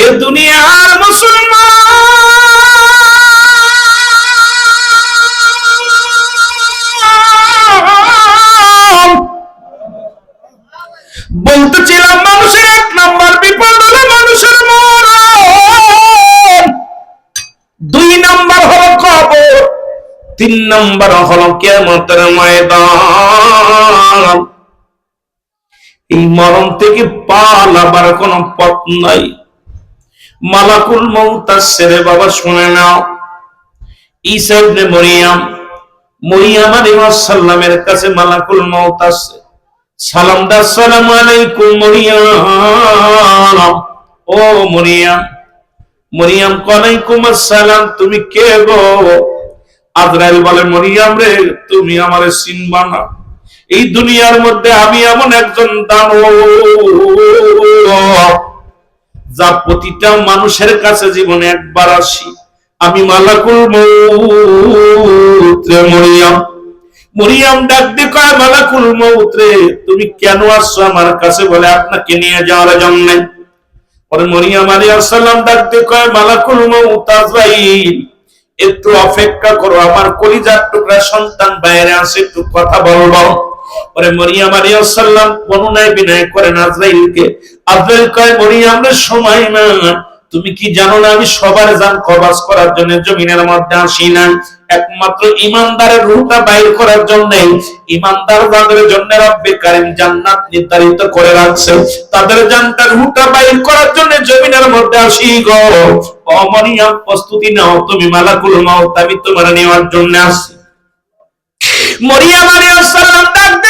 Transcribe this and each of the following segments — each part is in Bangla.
এ দুনিয়ার মুসলমান। বলতেছিলাম মানুষের এক নাম্বার বিপদ হলো মানুষের মরণ। দুই নাম্বার হলো কবর, তিন নাম্বার হলো কেমতের ময়দান। এই মরণ থেকে পালাবার কোন পথ নাই। মালাকুল মৌতার ছেড়ে বাবা শুনে নাও। ঈসা ইবনে মরিয়াম মরিয়াম আলাইহিস সালামের কাছে মালাকুল সালাম দা, আসসালামু আলাইকুম মরিয়াম। ও মরিয়াম মরিয়াম, ওয়ালাইকুম আসসালাম, তুমি কে গো? আজরাইল বলে, মরিয়াম রে, তুমি আমারে চিনবা না। এই দুনিয়ার মধ্যে আমি এমন একজন দানব যা প্রতিটা মানুষের কাছে জীবনে একবার আসি। আমি মালাকুল মৌত রে মরিয়াম। মরিয়াম ডাক দিয়ে কয়, মালাকুল মৌত রে তুমি কেন আসছো আমার কাছে? বলে, আপনাকে নিয়ে যাওয়ার জন্য। পরে মরিয়াম আলাইহিস সালাম ডাক দিয়ে কয়, মালাকুল মৌত আজরাইল, একটু অপেক্ষা করো, আমার কলিজার টুকরা সন্তান বাইরে আসে, একটু কথা বলব। পরে মরিয়াম আলাইহিস সালাম বর্ণনায় বিনয় করেন আজরাইলকে আজরাইল কয় মরিয়াম সময় না তুমি কি জানো না আমি সবার জান কবাস করার জন্য জমিনের মধ্যে আসি না একমাত্র ইমানদারের রূহটা বাইর করার জন্য ইমানদার যাদের জন্য রব্বে কারীম জান্নাত নির্ধারিত করে রাখছে, তাদের জানটা রূহটা বাইর করার জন্য জমিনের মধ্যে আসি গো। অমনিয়াম প্রস্তুতি নাও, তুমি মালাকুল মাউত, আমি তোমার নেওয়ার জন্য আসি মরিয়াম আলাইহিস সালাম ডাকতে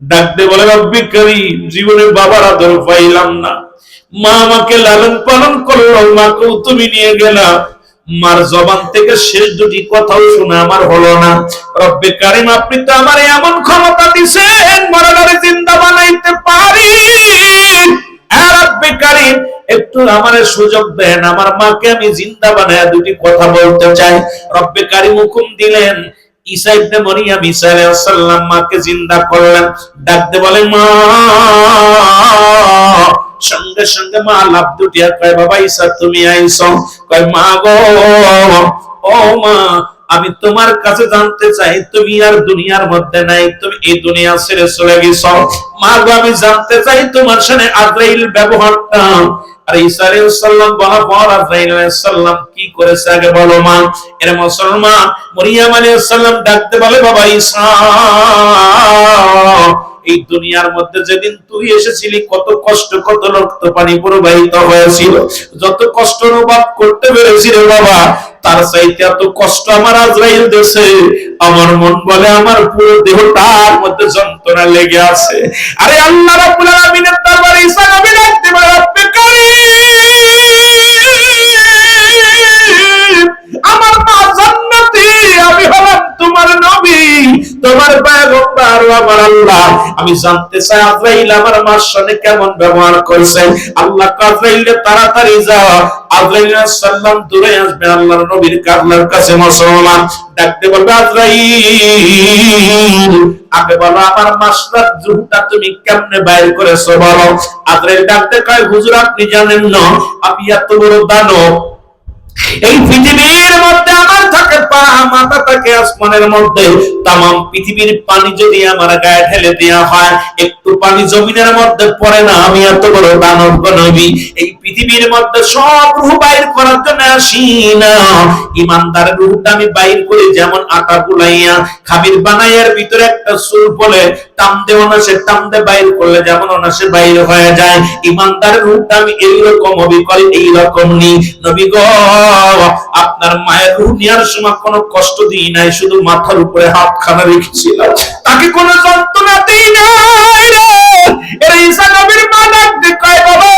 ডাকতে বলে রব্বি করিম জীবনে বাবার আদর পাইলাম না। মা আমাকে লালন পালন করল মাকেও তুমি নিয়ে গেলা। মার জবান থেকে শেষ দুটি কথাও শুনে আমার হলো না। রব্বে কারিম আপনি তো আমার এমন ক্ষমতা দিছেন মরাগারে জিন্দা বানাইতে পারি। হ্যাঁ, রব্বে কারিম একটু আমার সুযোগ দেন। আমার মাকে আমি জিন্দা বানায় দুটি কথা বলতে চাই। রব্বে কারিম হুকুম দিলেন ঈসা ইবনে মরিয়াম, ঈসা মাকে জিন্দা করলেন। ডাকতে বলে মা! সঙ্গে সঙ্গে মা লাভ কয়, বাবা ঈসা, তুমি আইছো কয়, মা গো, ও মা, আমি তোমার কাছে জানতে চাই, তুমি আর দুনিয়ার মধ্যে নাই, তুমি এই দুনিয়া ছেড়ে চলে গেছো। মা গো, আমি জানতে চাই তোমার সাথে আজরাইল ব্যবহারটা আর ঈসা পর কি করেছে আগে বলো মা? এর মুসলমান ডাকতে বলে, বাবা ঈসা, এই দুনিয়ার মধ্যে যেদিন তুই এসেছিলি, কত কষ্ট, কত রক্ত পানি প্রবাহিত হয়েছিল। যত কষ্ট অনুভব করতে পেরেছি রে বাবা, তার চাইতে এত কষ্ট আমার আজরাইল দেশে। আমার মন বলে আমার পুরো দেহটার মধ্যে যন্ত্রণা লেগে আছে। আরে আল্লাহ রাব্বুল নবী ডাকতে পারে তোমার পয়গম্বর আমার আল্লাহ, আমি জানতে চাই আজরাইল আমার মার কেমন ব্যবহার করেছে। আল্লাহ আজরাইল, তাড়াতাড়ি যাও। আজরাইল সাল্লাম দূরে আসবে, আল্লাহর নবীর কাছে মুসলমান। ডাকতে বলবে, আজরাইল, আগে বলো আমার মাসরাত জুহটা তুমি কেমনে বাইর করেছ বলো। আজরাইল ডাকতে কয়, হুজুর আপনি জানেন না, আমি এত বড় দানব। এই পৃথিবীর মধ্যে আমার থাকে পা মাথা থাকে আসমানের মধ্যে। তাম পৃথিবীর পানি যদি আমার গায়ে ঢেলে দেওয়া হয়, একটু পানি জমিনের মধ্যে পড়ে না, আমি এত বড় দানব নবী। এই পৃথিবীর মধ্যে সব রূহ বাইর করার জন্য আসি না। ইমানদার রূহটা আমি বাইর করি যেমন আটা গুলাইয়া খাবির বানাইয়ার ভিতরে একটা সুর বলে টান দে অনাসে টান দে বাইর করলে যেমন অনাসে বাইর হয়ে যায়। ইমানদার রূহটা আমি এইরকম হবি করি এইরকম নি নবী গো আপনার মায়ের রু নেওয়ার সময় কোনো কষ্ট দিই নাই, শুধু মাথার উপরে হাত খানা তাকে কোনো যন্ত্রণা দিই নাই রে। ঈসা নবীর মা ডাকতে কয় বাবা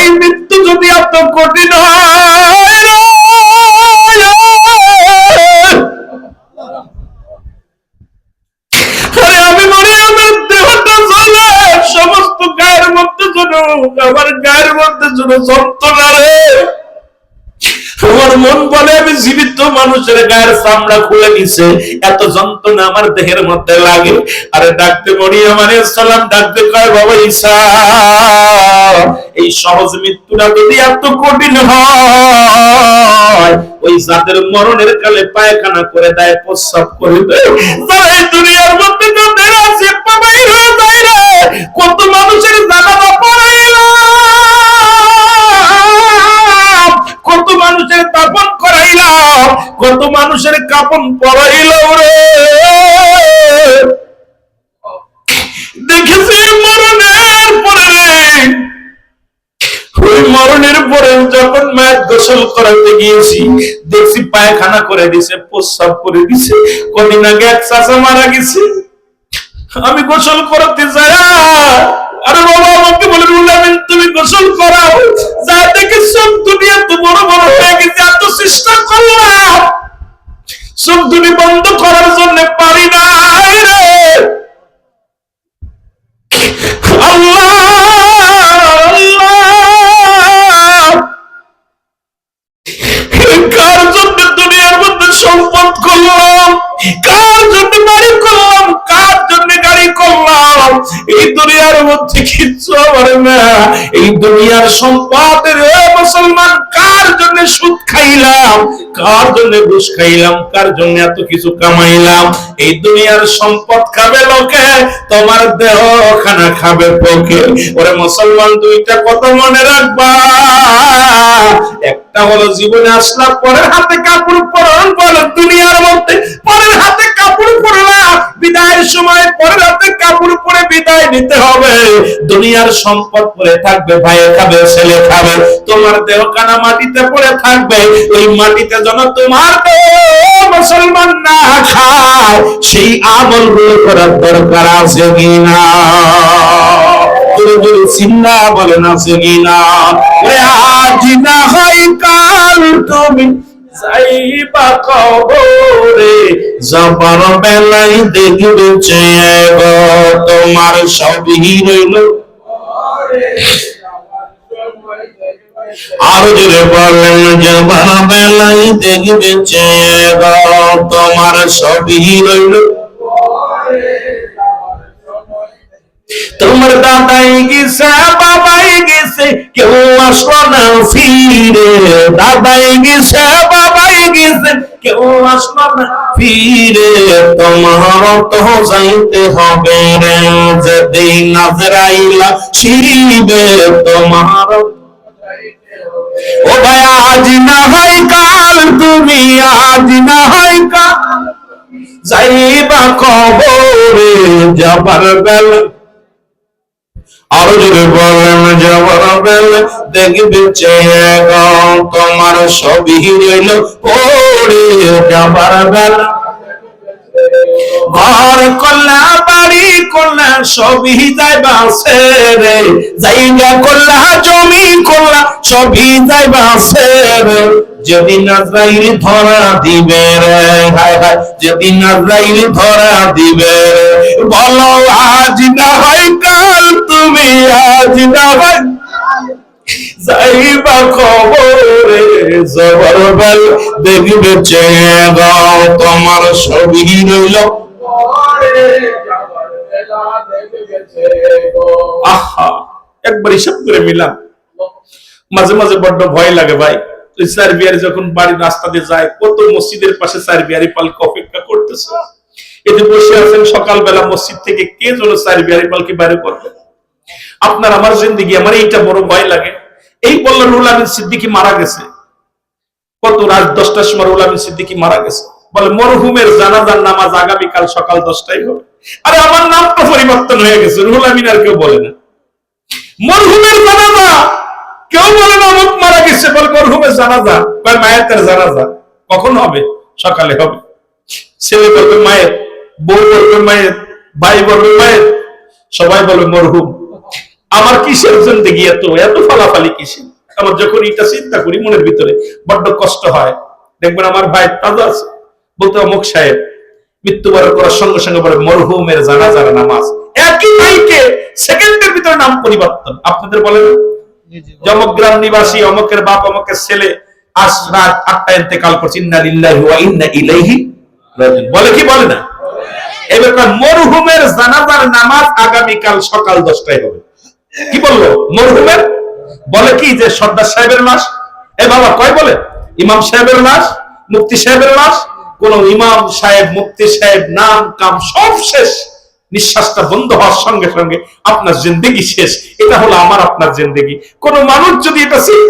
এই মৃত্যু যদি এত কঠিন হয় সমস্ত গায়ের মধ্যে জন্য আমার গায়ের মধ্যে জন্য মানুষের গায়ের চামড়া খুলে নিছে এত যন্ত্রণা আমার দেহের মধ্যে লাগে। আরে ডাকতে মরি আমার সালাম ডাকতে কয়, বাবা ঈসা, এই সহজ মৃত্যুটা যদি এত কঠিন হয়, ওই যাদের মরণের কালে পায়খানা করে দেয় প্রস্রাব করে দেয় দুনিয়ার মধ্যে তাদের আছে বাবাই হয়ে যায় রে। কত মানুষের কাপন পরাইলাম রে। দেখেছি মরণের পরে। ওই মরণের পরে যখন মায়ের গোসল করাতে গিয়েছি, দেখছি পায়খানা করে দিছে, প্রস্রাব করে দিছে। কদিন আগে এক চাচা মারা গেছে। আমি গোসল করাতে যাই। আরে বাবা, আমাকে বলে রুলামিন তুমি গোসল করাও। যা দেখে সব দুনিয়া তো বড় বড় হয়ে গেছে, এত চেষ্টা করলাম সব দুনি বন্ধ করার দুনিয়ার কিচ্ছু আমার না। এই দুনিয়ার সম্পদের এ মুসলমান কার জন্য সুদ খাইলাম? কার জন্য ঘুষ খাইলাম? কার জন্য এত কিছু কামাইলাম? এই দুনিয়ার সম্পদ খাবে লোকে, তোমার দেহ খানা খাবে পোকে ওরে মুসলমান, দুইটা কথা মনে রাখবা। একটা হলো, জীবনে আসলা পরের হাতে কাপড় পরন বলো দুনিয়ার মধ্যে বিদায়ের সময় পরের হাতে কাপড় পরে বিদায় নিতে হবে। দুনিয়ার সম্পদ পরে থাকবে, ভাইয়ে খাবে, ছেলে খাবে, তোমার দেহ কানা মাটিতে পড়ে থাকবে, ওই মাটিতে যেন তোমার মুসলমান না খায়, সেই আমলগুলো করার দরকার আছে কিনা চিন্না বলে না? চিনা আজ না হয় কাল তুমি যাইবা কবরে যাবার বেলায় দেখবে চেয়ে তোমার সবই রইল। আর জোরে বলেন যাবার বেলায় দেখবে চেয়ে তোমার তোমার দাদাই গেছে, বাবাই গেছে, কেউ আসলো না ফিরে। দাদাই গেছে গেছে কেউ আসলো না। ফিরে তোমার তো যাইতে হবে রে যেদিন নাজরাইলা শিবে তোমার। ও ভাই, আজ না হয় কাল, তুমি আজ না হয় কাল। যাইবা কবরে যাবার বেলা। তোমার সবই রইল ঘর করলা বাড়ি করলা সবই যাইবা রে জায়গা করলা জমি করলা সবই যাইবা রে যদি নাজরাইল ধরা দিবে রে, হায় হায়, যদি নাজরাইল ধরা দিবে বলো আজ না হয় কাল তুমি আজ যাইবা খবরে দেখবে তোমার সবই রইল। আহা, একবার হিসাব করে মিলাম মাঝে মাঝে বড্ড ভয় লাগে ভাই। সার্বিয়ার যখন বাড়ির রাস্তা দিয়ে যায়, কত মসজিদের পাশে সার্বিয়ারি পালকে অপেক্ষা করতেছে। এতে বসে আছেন সকালবেলা মসজিদ থেকে কে যেন সার্বিয়ারি পালকে বাইরে করবে? আপনার আমার জিন্দিগি, আমার এইটা বড় ভয় লাগে। এই বললেন রুল আমিন সিদ্দিকি মারা গেছে। কত রাত দশটার সময় রুল আমিন সিদ্দিকি মারা গেছে। বলে, মরহুমের জানাজার নামাজ আগামীকাল সকাল দশটায় হবে আরে, আমার নাম তো পরিবর্তন হয়ে গেছে, রুহুল আমিন আর কেউ বলে না। মরহুমের জানাজা, কেউ বলে না, অমুক মারা গেছে। বলে, মরহুমের জানাজা। কয়, মায়ের জানাজা। কখন হবে? সকালে হবে। ছেলে বলবে, মায়ের, বউ বলবে, মায়ের, ভাই বলবে, মায়ের। সবাই বলবে মরহুম। আমার কিসের জিন্দগি এত এত ফালাফালি কিসের? আমার যখন এটা চিন্তা করি মনের ভিতরে বড্ড কষ্ট হয়। দেখবেন আমার ভাই তাজা আছে। বলতে অমুক সাহেব মৃত্যুবরণ করার সঙ্গে সঙ্গে বলে মরহুমের জানাজার নামাজ। একই ভাইকে সেকেন্ডের ভিতরে নাম পরিবর্তন। আপনাদের বলেন? জমক গ্রাম নিবাসী অমকের বাপ অমকের ছেলে আজ রাত আটটা ইন্তেকাল করছে ইন্না লিল্লাহি ওয়া ইন্না ইলাইহি। বলে কি বলে না? এবার মরহুমের জানাজার নামাজ আগামীকাল সকাল দশটায় হবে। কি বলল মরহুমের? বলে কি যে সর্দার সাহেবের লাশ? এ বাবা কয় বলে? ইমাম সাহেবের লাশ? মুক্তি সাহেবের লাশ? কোন ইমাম সাহেব মুক্তি সাহেব, নাম, কাম সব শেষ। নিঃশ্বাসটা বন্ধ হওয়ার সঙ্গে সঙ্গে আপনার জিন্দেগি শেষ। এটা হলো আমার, আপনার জিন্দেগি। কোন মানুষ যদি এটা